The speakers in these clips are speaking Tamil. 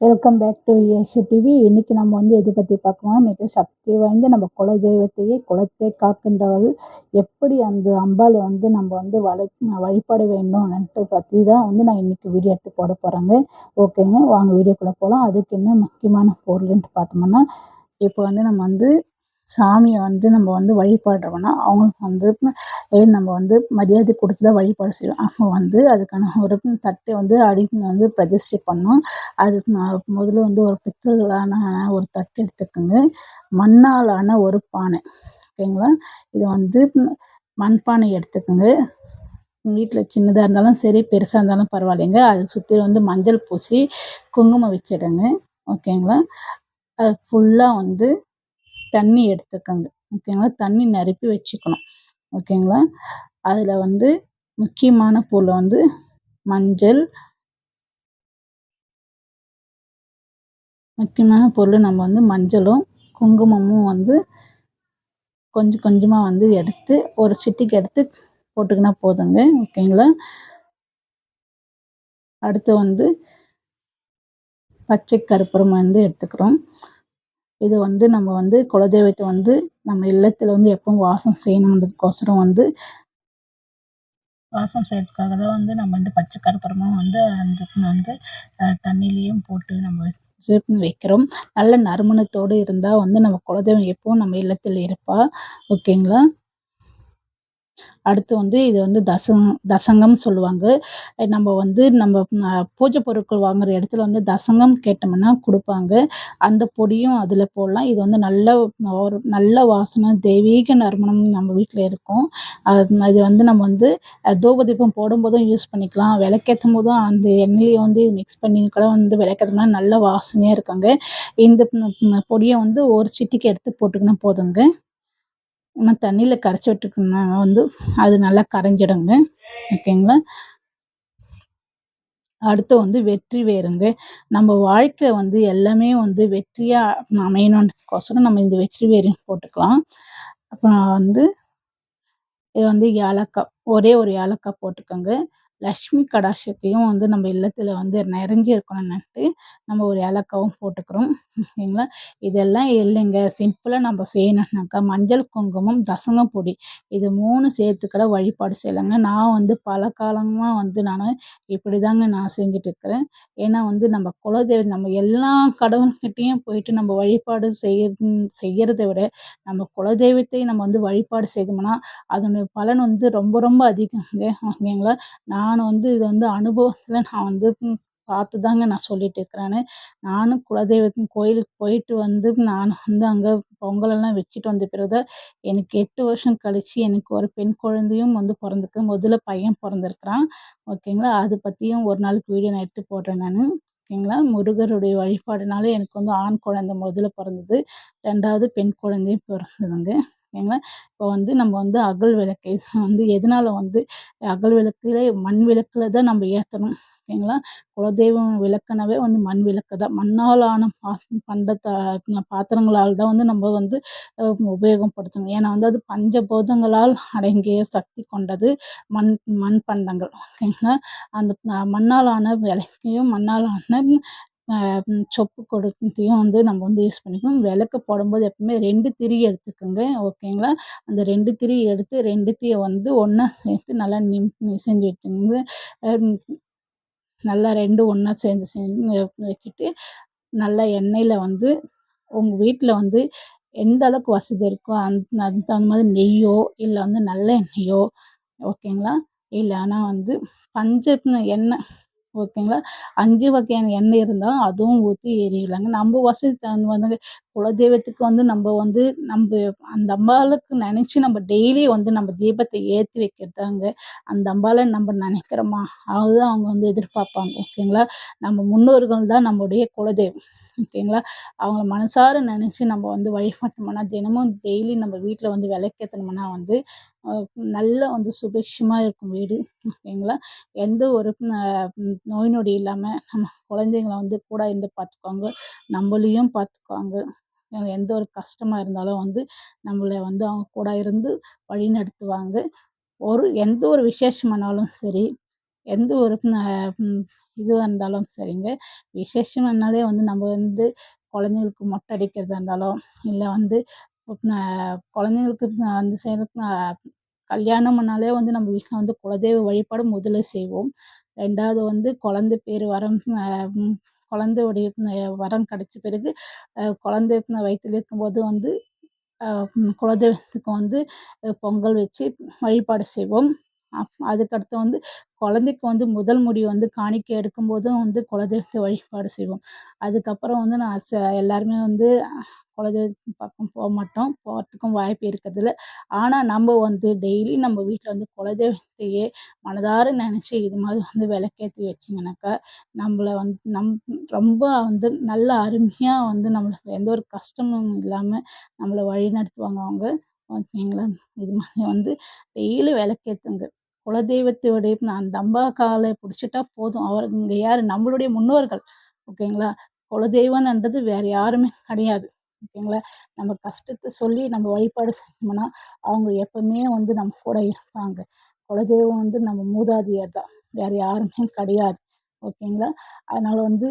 Welcome back to Eshu TV இன்னைக்கு நம்ம வந்து எதை பற்றி பார்க்கலாம் மிக சக்தி வாய்ந்த நம்ம குல தெய்வத்தையே குலத்தை காக்கின்றவள் எப்படி அந்த அம்பாளை வந்து நம்ம வந்து வழி வழிபாட வேண்டும்ன்ட்டு பற்றி தான் வந்து நான் இன்னைக்கு வீடியோ எடுத்து போட போகிறேங்க ஓகேங்க வாங்க வீடியோக்குள்ளே போகலாம் அதுக்கு என்ன முக்கியமான பொருள்ன்ட்டு பார்த்தோம்னா இப்போ வந்து நம்ம வந்து சாமியை வந்து நம்ம வந்து வழிபடுறோம்னா அவங்களுக்கு வந்து ஏ நம்ம வந்து மரியாதை கொடுத்து தான் வழிபாடு செய்வோம். அப்போ வந்து அதுக்கான ஒரு தட்டை வந்து அடி வந்து பிரதிஷ்டை பண்ணோம். அதுக்கு நான் முதல்ல வந்து ஒரு பித்தளான ஒரு தட்டு எடுத்துக்கோங்க. மண்ணாலான ஒரு பானை. ஓகேங்களா? இதை வந்து மண்பானை எடுத்துக்கோங்க. வீட்டில் சின்னதாக இருந்தாலும் சரி பெருசாக இருந்தாலும் பரவாயில்லைங்க. அது சுற்றி வந்து மஞ்சள் பூசி குங்குமம் வச்சிடுங்க. ஓகேங்களா? அது ஃபுல்லாக வந்து தண்ணி எடுத்துக்கோங்க. ஓகேங்களா? தண்ணி நிரப்பி வச்சுக்கணும். ஓகேங்களா? அதில் வந்து முக்கியமான பொருள் வந்து மஞ்சள் முக்கியமான பொருள் நம்ம வந்து மஞ்சளும் குங்குமமும் வந்து கொஞ்சம் கொஞ்சமாக வந்து எடுத்து ஒரு சிட்டிக்கு எடுத்து போட்டுக்கினா போதுங்க. ஓகேங்களா? அடுத்து வந்து பச்சை கருப்பூரம் வந்து எடுத்துக்கிறோம். இது வந்து நம்ம வந்து குலதெய்வத்தை வந்து நம்ம இல்லத்தில் வந்து எப்பவும் வாசம் செய்யணுன்றதுக்கோசரம் வந்து வாசம் செய்யறதுக்காக தான் வந்து நம்ம வந்து பச்சை கருப்பரமாக வந்து அந்த வந்து தண்ணிலையும் போட்டு நம்ம வைக்கிறோம். நல்ல நறுமணத்தோடு இருந்தால் வந்து நம்ம குலதெய்வம் எப்பவும் நம்ம இல்லத்தில் இருப்பா. ஓகேங்களா? அடுத்து வந்து இது வந்து தசங் தசங்கம் சொல்லுவாங்க. நம்ம வந்து நம்ம பூஜை பொருட்கள் வாங்குற இடத்துல வந்து தசங்கம் கேட்டோம்னா கொடுப்பாங்க. அந்த பொடியும் அதில் போடலாம். இது வந்து நல்ல ஒரு நல்ல வாசனை தெய்வீக நறுமணம் நம்ம வீட்டில் இருக்கும். அது வந்து நம்ம வந்து தூபதீபம் போடும்போதும் யூஸ் பண்ணிக்கலாம். விளக்கேற்றும் போதும் அந்த எண்ணெயிலையும் வந்து மிக்ஸ் பண்ணி கூட வந்து விளக்கேற்றோம்னா நல்ல வாசனையாக இருக்காங்க. இந்த பொடியை வந்து ஒரு சிட்டிக்கு எடுத்து போட்டுக்கினா போதுங்க. நம்ம தண்ணியில் கரைச்சி விட்டுருக்கோம்னா வந்து அது நல்லா கரைஞ்சிடுங்க. ஓகேங்களா? அடுத்து வந்து வெற்றி வேறுங்க. நம்ம வாழ்க்கை வந்து எல்லாமே வந்து வெற்றியாக அமையணுன்றதுக்கோசரம் நம்ம இந்த வெற்றி வேரையும் போட்டுக்கலாம். அப்புறம் வந்து இது வந்து ஏலக்காய் ஒரே ஒரு ஏலக்காய் போட்டுக்கோங்க. லக்ஷ்மி கடாட்சத்தையும் வந்து நம்ம இல்லத்தில் வந்து நிறைஞ்சி இருக்கணும்னுட்டு நம்ம ஒரு ஏலக்காவும் போட்டுக்கிறோம். ஓகேங்களா இதெல்லாம் இல்லைங்க. சிம்பிளாக நம்ம செய்யணும்னாக்கா மஞ்சள் குங்குமம் தசங்கம் பொடி இது மூணு சேர்த்து கூட வழிபாடு செய்யலைங்க. நான் வந்து பல காலமாக வந்து நான் இப்படி தாங்க நான் செஞ்சுட்டு இருக்கிறேன் ஏன்னா வந்து நம்ம குலதெய்வம் நம்ம எல்லா கடவுள்கிட்டையும் போயிட்டு நம்ம வழிபாடு செய்ய செய்யறதை விட நம்ம குலதெய்வத்தை நம்ம வந்து வழிபாடு செய்தோம்னா அதனுடைய பலன் வந்து ரொம்ப ரொம்ப அதிகங்க. ஓகேங்களா? நான் நான் வந்து இதை வந்து அனுபவத்தில் நான் வந்து பார்த்து தாங்க நான் சொல்லிட்டு இருக்கிறேன்னு. நானும் குலதெய்வத்தின் கோயிலுக்கு போயிட்டு வந்து நான் வந்து அங்கே பொங்கலெல்லாம் வச்சுட்டு வந்த பிறகு எனக்கு எட்டு வருஷம் கழித்து எனக்கு ஒரு பெண் குழந்தையும் வந்து பிறந்திருக்கு. முதல்ல பையன் பிறந்திருக்கிறான். ஓகேங்களா? அதை பற்றியும் ஒரு நாளைக்கு வீடியோ நான் எடுத்து போடுறேன் நான். ஓகேங்களா? முருகருடைய வழிபாடுனால எனக்கு வந்து ஆண் குழந்தை முதல்ல பிறந்தது. ரெண்டாவது பெண் குழந்தையும் பிறந்ததுங்க. ஓகேங்களா இப்போ வந்து நம்ம வந்து அகல் விளக்கு வந்து எதனால வந்து அகல் விளக்குல மண் விளக்கில் தான் நம்ம ஏற்றணும் ஓகேங்களா? குலதெய்வம் விளக்குனாவே வந்து மண் விளக்கு தான். மண்ணால் ஆன பா பண்டத்தை பாத்திரங்களால் தான் வந்து நம்ம வந்து உபயோகப்படுத்தணும். ஏன்னா வந்து அது பஞ்சபூதங்களால் அடங்கிய சக்தி கொண்டது மண் மண் பண்டங்கள் ஓகேங்களா? அந்த மண்ணால் ஆன விளக்கையும் மண்ணால் ஆன சொப்பு கொடுத்தையும் வந்து நம்ம வந்து யூஸ் பண்ணிக்கணும். விளக்கு போடும்போது எப்பவுமே ரெண்டு திரி எடுத்துக்கோங்க ஓகேங்களா அந்த ரெண்டு திரி எடுத்து ரெண்டுத்தையும் வந்து ஒன்றா சேர்த்து நல்லா நிம் செஞ்சு வச்சுக்கோங்க நல்லா ரெண்டும் ஒன்றா சேர்ந்து செஞ்சு வச்சுட்டு நல்லா எண்ணெயில் வந்து உங்கள் வீட்டில் வந்து எந்த அளவுக்கு வசதி இருக்கோ அந்த அதுக்கு தகுந்த மாதிரி நெய்யோ இல்லை வந்து நல்லெண்ணெயோ ஓகேங்களா இல்லைன்னா வந்து பஞ்ச எண்ணெய் ஓகேங்களா? அஞ்சு வகையான எண்ணெய் இருந்தாலும் அதுவும் ஊற்றி எரியலாங்க. நம்ம வசதி தகுந்த மாதிரி குலதெய்வத்துக்கு வந்து நம்ம வந்து நம்ம அந்த அம்பாளுக்கு நினச்சி நம்ம டெய்லி வந்து நம்ம தீபத்தை ஏற்றி வைக்கிறதாங்க. அந்த அம்பாளை நம்ம நினைக்கிறோமா? அதுதான் அவங்க வந்து எதிர்பார்ப்பாங்க. ஓகேங்களா? நம்ம முன்னோர்கள் தான் நம்முடைய குலதெய்வம். ஓகேங்களா? அவங்கள மனசார நினச்சி நம்ம வந்து வழிபட்டோம்னா தினமும் டெய்லி நம்ம வீட்டில் வந்து விளக்கேற்றணும்னா வந்து நல்ல வந்து சுபிக்ஷமாக இருக்கும் வீடு. ஓகேங்களா? எந்த ஒரு நோய் நொடி இல்லாமல் நம்ம குழந்தைங்கள வந்து கூட இருந்து பார்த்துக்குவாங்க நம்மளையும் பார்த்துக்குவாங்க எந்த ஒரு கஷ்டமாக இருந்தாலும் வந்து நம்மளை வந்து அவங்க கூட இருந்து வழி நடத்துவாங்க. ஒரு எந்த ஒரு விசேஷமானாலும் சரி எந்த ஒரு இதுவாக இருந்தாலும் சரிங்க. விசேஷம்னாலே வந்து நம்ம வந்து குழந்தைங்களுக்கு மொட்டை அடிக்கிறதா இருந்தாலும் இல்லை வந்து குழந்தைங்களுக்கு வந்து செய்கிற கல்யாணம்னாலே வந்து நம்ம வீட்டில் வந்து குலதெய்வ வழிபாடு முதல்ல செய்வோம். ரெண்டாவது வந்து குழந்தை பேர் வரம் குழந்தையுடைய வரம் கிடைச்ச பிறகு குழந்தை வயிற்றில் இருக்கும்போது வந்து குலதெய்வத்துக்கு வந்து பொங்கல் வச்சு வழிபாடு செய்வோம். அதுக்கடுத்து வந்து குழந்தைக்கு வந்து முதல் முடி வந்து காணிக்கை எடுக்கும்போதும் வந்து குலதெய்வத்தை வழிபாடு செய்வோம். அதுக்கப்புறம் வந்து நான் ச எல்லாருமே வந்து குலதெய்வத்து பக்கம் போக மாட்டோம். போகிறதுக்கும் வாய்ப்பு இருக்கிறதில்ல. ஆனால் நம்ம வந்து டெய்லி நம்ம வீட்டில் வந்து குலதெய்வத்தையே மனதார நினச்சி இது மாதிரி வந்து விளக்கேற்றி வச்சிங்கனாக்கா நம்மள வந்து நம் ரொம்ப வந்து நல்ல அருமையாக வந்து நம்மளுக்கு எந்த ஒரு கஷ்டமும் இல்லாமல் நம்மளை வழி நடத்துவாங்க அவங்க. ஓகேங்களா? இது மாதிரி வந்து டெய்லி விளக்கேற்றுங்க குலதெய்வத்தோடைய அந்த அம்பா காலை பிடிச்சிட்டா போதும். அவர் இங்கே யார்? நம்மளுடைய முன்னோர்கள். ஓகேங்களா? குலதெய்வம்ன்றது வேற யாருமே கிடையாது. ஓகேங்களா? நம்ம கஷ்டத்தை சொல்லி நம்ம வழிபாடு செஞ்சோம்னா அவங்க எப்பவுமே வந்து நம்ம கூட இருப்பாங்க. குலதெய்வம் வந்து நம்ம மூதாதையர் தான். வேற யாருமே கிடையாது. ஓகேங்களா? அதனால வந்து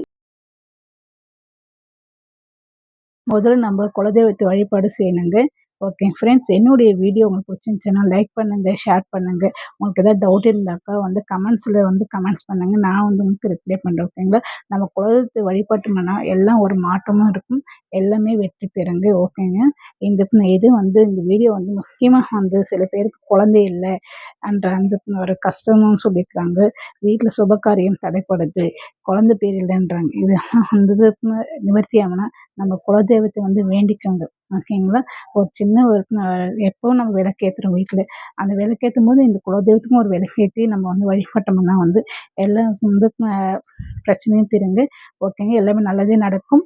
முதல்ல நம்ம குலதெய்வத்தை வழிபாடு செய்யணுங்க. ஓகே ஃப்ரெண்ட்ஸ் என்னுடைய வீடியோ உங்களுக்கு பிடிச்சிருந்துச்சுன்னா லைக் பண்ணுங்கள் ஷேர் பண்ணுங்கள் உங்களுக்கு எதாவது டவுட் இருந்தாக்கா வந்து கமெண்ட்ஸில் வந்து கமெண்ட்ஸ் பண்ணுங்கள் நான் வந்து உங்களுக்கு ரிப்ளை பண்ணுறேன் ஓகேங்களா நம்ம குலதெய்வத்தை வழிபட்டோம்னா எல்லாம் ஒரு மாற்றமும் இருக்கும். எல்லாமே வெற்றி பெறுங்க ஓகேங்க இந்த இது வந்து இந்த வீடியோ வந்து முக்கியமாக வந்து சில பேருக்கு குழந்தை இல்லை என்ற அந்த ஒரு கஷ்டமும் சொல்லியிருக்காங்க வீட்டில் சுபகாரியம் தடைப்படுது குழந்தை பேர் இல்லைன்றாங்க. இதெல்லாம் வந்து நிவர்த்தி ஆகுனா நம்ம குலதெய்வத்தை வந்து வேண்டிக்கோங்க. ஓகேங்களா ஒரு சின்ன ஒரு எப்போவும் நம்ம விளக்கேற்றுறோம் வீட்டில் அந்த விளக்கேற்றும் போது இந்த குலதெய்வத்துக்கும் ஒரு விளக்கேற்றி நம்ம வந்து வழிபட்டோம்னா வந்து எல்லா வந்து பிரச்சனையும் தீருங்க. ஓகேங்க எல்லாமே நல்லதே நடக்கும்.